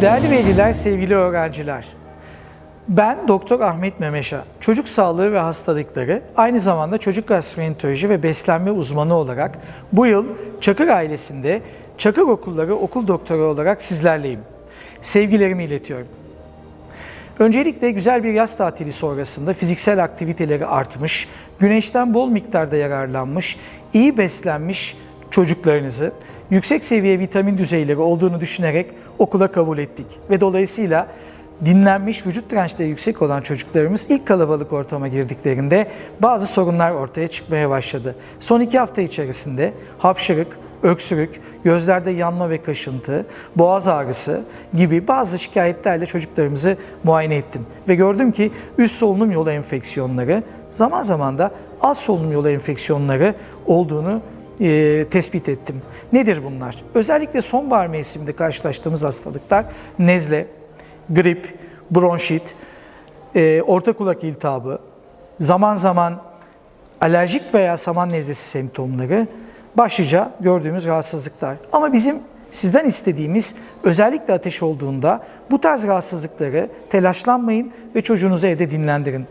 Değerli veliler, sevgili öğrenciler. Ben Doktor Ahmet Memeşa. Çocuk sağlığı ve hastalıkları, aynı zamanda çocuk gastroenteroloji ve beslenme uzmanı olarak bu yıl Çakır ailesinde Çakır Okulları okul doktoru olarak sizlerleyim. Sevgilerimi iletiyorum. Öncelikle güzel bir yaz tatili sonrasında fiziksel aktiviteleri artmış, güneşten bol miktarda yararlanmış, iyi beslenmiş çocuklarınızı yüksek seviye vitamin düzeyleri olduğunu düşünerek okula kabul ettik. Ve dolayısıyla dinlenmiş vücut dirençleri yüksek olan çocuklarımız ilk kalabalık ortama girdiklerinde bazı sorunlar ortaya çıkmaya başladı. Son iki hafta içerisinde hapşırık, öksürük, gözlerde yanma ve kaşıntı, boğaz ağrısı gibi bazı şikayetlerle çocuklarımızı muayene ettim. Ve gördüm ki üst solunum yolu enfeksiyonları, zaman zaman da alt solunum yolu enfeksiyonları olduğunu e, tespit ettim. Nedir bunlar? Özellikle sonbahar mevsiminde karşılaştığımız hastalıklar nezle, grip, bronşit, e, orta kulak iltihabı, zaman zaman alerjik veya saman nezlesi semptomları başlıca gördüğümüz rahatsızlıklar. Ama bizim sizden istediğimiz özellikle ateş olduğunda bu tarz rahatsızlıkları telaşlanmayın ve çocuğunuzu evde dinlendirin.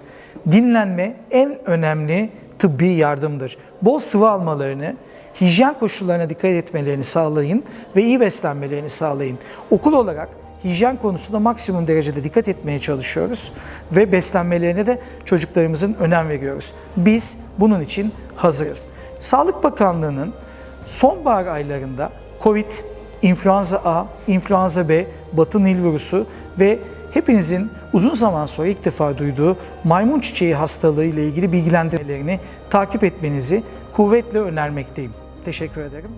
Dinlenme en önemli tıbbi yardımdır. Bol sıvı almalarını, hijyen koşullarına dikkat etmelerini sağlayın ve iyi beslenmelerini sağlayın. Okul olarak hijyen konusunda maksimum derecede dikkat etmeye çalışıyoruz ve beslenmelerine de çocuklarımızın önem veriyoruz. Biz bunun için hazırız. Sağlık Bakanlığı'nın sonbahar aylarında COVID, influenza A, influenza B, batı nil virüsü ve hepinizin uzun zaman sonra ilk defa duyduğu maymun çiçeği hastalığı ile ilgili bilgilendirmelerini takip etmenizi kuvvetle önermekteyim. Teşekkür ederim.